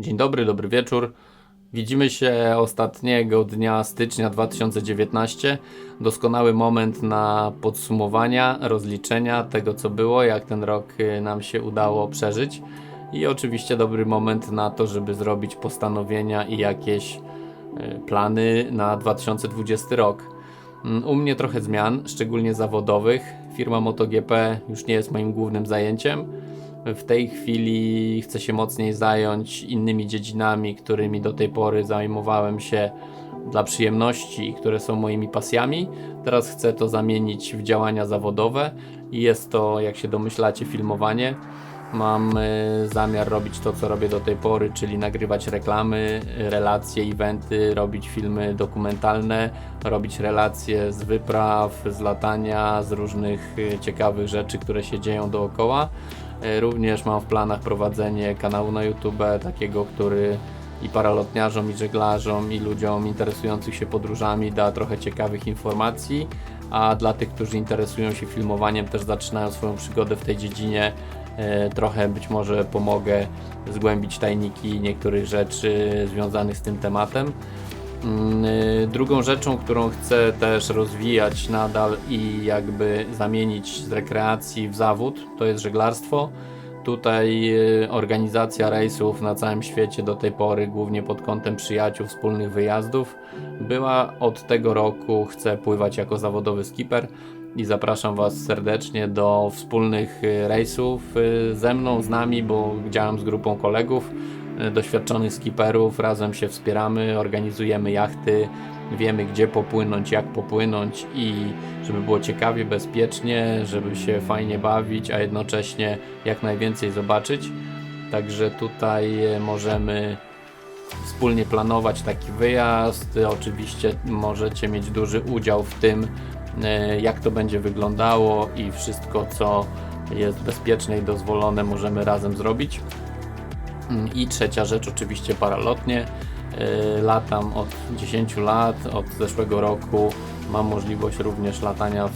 Dzień dobry, dobry wieczór. Widzimy się ostatniego dnia stycznia 2019. Doskonały moment na podsumowania, rozliczenia tego, co było, jak ten rok y, nam się udało przeżyć. I oczywiście dobry moment na to, żeby zrobić postanowienia i jakieś y, plany na 2020 rok. Mm, U mnie trochę zmian, szczególnie zawodowych. Firma MotoGP już nie jest moim głównym zajęciem. W tej chwili chcę się mocniej zająć innymi dziedzinami, którymi do tej pory zajmowałem się dla przyjemności które są moimi pasjami. Teraz chcę to zamienić w działania zawodowe i jest to, jak się domyślacie, filmowanie. Mam y, zamiar robić to, co robię do tej pory, czyli nagrywać reklamy, relacje, eventy, robić filmy dokumentalne, robić relacje z wypraw, z latania, z różnych y, ciekawych rzeczy, które się dzieją dookoła. Y, Również mam w planach prowadzenie kanału na YouTube, takiego, który i paralotniarzom, i żeglarzom, i ludziom interesujących się podróżami da trochę ciekawych informacji, a dla tych, którzy interesują się filmowaniem, też zaczynają swoją przygodę w tej dziedzinie, e, trochę być może pomogę zgłębić tajniki niektórych rzeczy związanych z tym tematem. Mm, y, Drugą rzeczą, którą chcę też rozwijać nadal i jakby zamienić z rekreacji w zawód, to jest żeglarstwo. Tutaj y, organizacja rejsów na całym świecie do tej pory, głównie pod kątem przyjaciół, wspólnych wyjazdów, była od tego roku. Chcę pływać jako zawodowy skipper i zapraszam Was serdecznie do wspólnych y, rejsów ze mną, z nami, bo działam z grupą kolegów, doświadczonych skipperów. Razem się wspieramy, organizujemy jachty, wiemy gdzie popłynąć, jak popłynąć i żeby było ciekawie, bezpiecznie, żeby się fajnie bawić, a jednocześnie jak najwięcej zobaczyć. Także tutaj e, możemy wspólnie planować taki wyjazd. Oczywiście możecie mieć duży udział w tym, e, jak to będzie wyglądało i wszystko, co jest bezpieczne i dozwolone, możemy razem zrobić. I trzecia rzecz, oczywiście paralotnie. Yy, Latam od 10 lat, od zeszłego roku mam możliwość również latania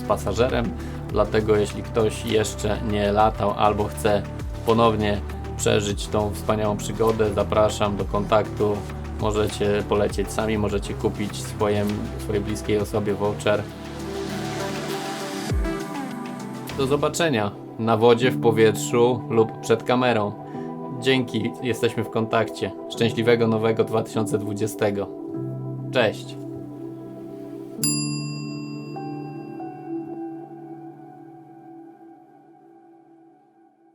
z pasażerem, dlatego jeśli ktoś jeszcze nie latał albo chce ponownie przeżyć tą wspaniałą przygodę, zapraszam do kontaktu. Możecie polecieć sami, możecie kupić swojem, swojej bliskiej osobie voucher. Do zobaczenia na wodzie, w powietrzu lub przed kamerą. Dzięki, jesteśmy w kontakcie. Szczęśliwego nowego 2020. Cześć.